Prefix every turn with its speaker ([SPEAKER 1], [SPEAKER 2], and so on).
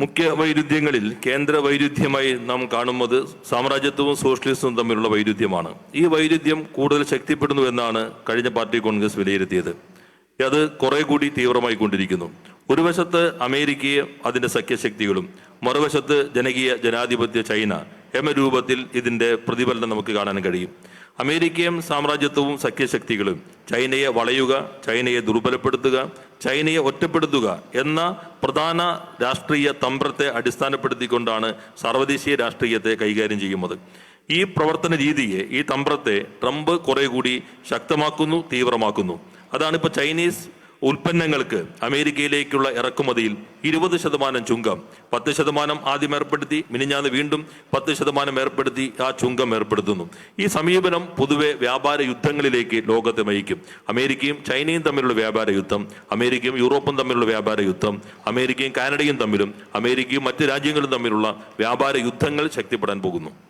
[SPEAKER 1] മുഖ്യ വൈരുദ്ധ്യങ്ങളിൽ കേന്ദ്ര വൈരുദ്ധ്യമായി നാം കാണുന്നത് സാമ്രാജ്യത്വവും സോഷ്യലിസവും തമ്മിലുള്ള വൈരുദ്ധ്യമാണ്. ഈ വൈരുദ്ധ്യം കൂടുതൽ ശക്തിപ്പെടുന്നു എന്നാണ് കഴിഞ്ഞ പാർട്ടി കോൺഗ്രസ് വിലയിരുത്തിയത്. അത് കുറെ കൂടി തീവ്രമായി കൊണ്ടിരിക്കുന്നു ഒരു വശത്ത് അമേരിക്കയെ അതിന്റെ സഖ്യശക്തികളും മറുവശത്ത് ജനകീയ ജനാധിപത്യ ചൈന എന്ന രൂപത്തിൽ ഇതിന്റെ പ്രതിഫലനം നമുക്ക് കാണാൻ കഴിയും. അമേരിക്കയും സാമ്രാജ്യത്വവും സഖ്യശക്തികളും ചൈനയെ വളയുക ചൈനയെ ദുർബലപ്പെടുത്തുക ചൈനയെ ഒറ്റപ്പെടുത്തുക എന്ന പ്രധാന രാഷ്ട്രീയ തന്ത്രത്തെ അടിസ്ഥാനപ്പെടുത്തിക്കൊണ്ടാണ് സർവദേശീയ രാഷ്ട്രീയത്തെ കൈകാര്യം ചെയ്യുന്നത്. ഈ പ്രവർത്തന രീതിയെ ഈ തന്ത്രത്തെ ട്രംപ് കുറെ കൂടി ശക്തമാക്കുന്നു തീവ്രമാക്കുന്നു. അതാണ് ഇപ്പോൾ ചൈനീസ് ഉൽപ്പന്നങ്ങൾക്ക് അമേരിക്കയിലേക്കുള്ള ഇറക്കുമതിയിൽ ഇരുപത് ശതമാനം ചുങ്കം പത്ത് ശതമാനം ആദ്യം ഏർപ്പെടുത്തി മിനിഞ്ഞാന്ന് വീണ്ടും പത്ത് ശതമാനം ഏർപ്പെടുത്തി ആ ചുങ്കം ഏർപ്പെടുത്തുന്നു. ഈ സമീപനം പൊതുവെ വ്യാപാര യുദ്ധങ്ങളിലേക്ക് ലോകത്തെ നയിക്കും. അമേരിക്കയും ചൈനയും തമ്മിലുള്ള വ്യാപാര യുദ്ധം അമേരിക്കയും യൂറോപ്പും തമ്മിലുള്ള വ്യാപാര യുദ്ധം അമേരിക്കയും കാനഡയും തമ്മിലും അമേരിക്കയും മറ്റ് രാജ്യങ്ങളും തമ്മിലുള്ള വ്യാപാര യുദ്ധങ്ങൾ ശക്തിപ്പെടാൻ പോകുന്നു.